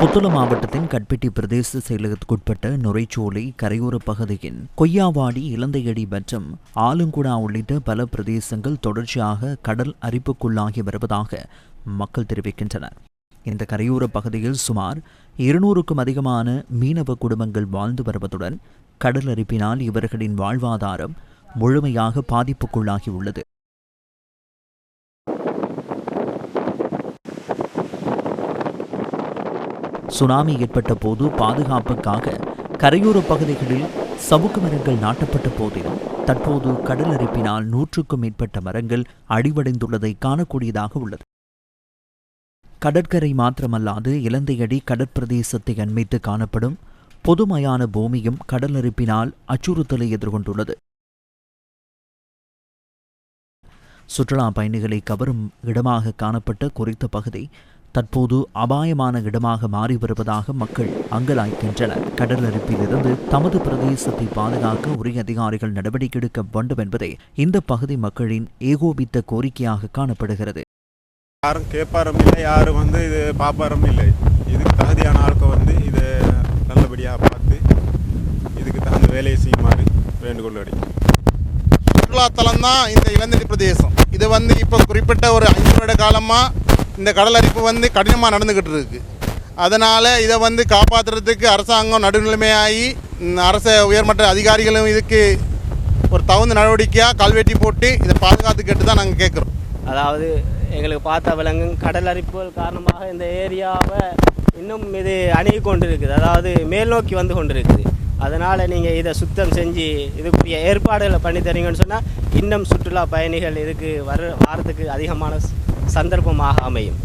புத்தள மாவட்டத்தின் கட்பெட்டி பிரதேச செயலகத்துக்குட்பட்ட நுரைச்சோலை கரையோர பகுதியின் கொய்யாவாடி இலந்தையடி மற்றும் ஆலுங்குடா உள்ளிட்ட பல பிரதேசங்கள் தொடர்ச்சியாக கடல் அரிப்புக்குள்ளாகி வருவதாக மக்கள் தெரிவிக்கின்றனர். இந்த கரையோர பகுதியில் சுமார் இருநூறுக்கும் அதிகமான மீனவ குடும்பங்கள் வாழ்ந்து வருவதுடன் கடல் அரிப்பினால் இவர்களின் வாழ்வாதாரம் முழுமையாக பாதிப்புக்குள்ளாகி உள்ளது சுனாமி ஏற்பட்ட போது பாதுகாப்புக்காக கரையோர பகுதிகளில் சவுக்கு மரங்கள் நாட்டப்பட்ட போதிலும் தற்போது கடல் அரிப்பினால் நூற்றுக்கும் மேற்பட்ட மரங்கள் அடிவடைந்துள்ளதை காணக்கூடியதாக உள்ளது. கடற்கரை மாத்திரமல்லாது இலந்தையடி கடற்பிரதேசத்தை அண்மித்து காணப்படும் பொதுமையான பூமியும் கடல் அரிப்பினால் அச்சுறுத்தலை எதிர்கொண்டுள்ளது. சுற்றுலா பயணிகளை கவரும் இடமாக காணப்பட்ட குறித்த பகுதி தற்போது அபாயமான இடமாக மாறி வருவதாக மக்கள் அங்கலாய்க்கின்றனர் கடல் அரிப்பிலிருந்து தமது பிரதேசத்தை பாதுகாக்க உரிய அதிகாரிகள் நடவடிக்கை எடுக்க வேண்டும் என்பதே இந்த பகுதி மக்களின் ஏகோபித்த கோரிக்கையாக காணப்படுகிறது. யாரும் கேட்பாரும் இல்லை யாரும் வந்து இது பார்ப்பாரும் இல்லை. இதுக்கு தகுதியான ஆட்க வந்து இதை நல்லபடியாக பார்த்து இதுக்கு தகுந்த வேலையை செய்யுமாறு வேண்டுகோள் அடிக்கும் சுற்றுலாத்தலம் தான் இந்த இளந்தடி பிரதேசம். இது வந்து இப்போ குறிப்பிட்ட ஒரு ஐந்து வருட காலமாக இந்த கடல் அரிப்பு வந்து கடினமாக நடந்துக்கிட்டு இருக்கு. அதனால் இதை வந்து காப்பாற்றுறதுக்கு அரசாங்கம் நடுநிலைமையாகி அரச உயர்மட்ட அதிகாரிகளும் இதுக்கு ஒரு தகுந்த நடவடிக்கையாக கல்வெட்டி போட்டு இதை பாதுகாத்துக்கிட்டு தான் நாங்கள் கேட்குறோம் அதாவது எங்களுக்கு பார்த்த விலங்கும் கடல் அரிப்புகள் காரணமாக இந்த ஏரியாவை இன்னும் இது அணுகி கொண்டு இருக்குது அதாவது மேல் நோக்கி வந்து கொண்டு இருக்குது அதனால் நீங்கள் இதை சுத்தம் செஞ்சு இதுக்குரிய ஏற்பாடுகளை பண்ணி தரீங்கன்னு சொன்னால் இன்னும் சுற்றுலா பயணிகள் இதுக்கு வர வாரத்துக்கு அதிகமான சந்தர்ப்பமாக அமையும்.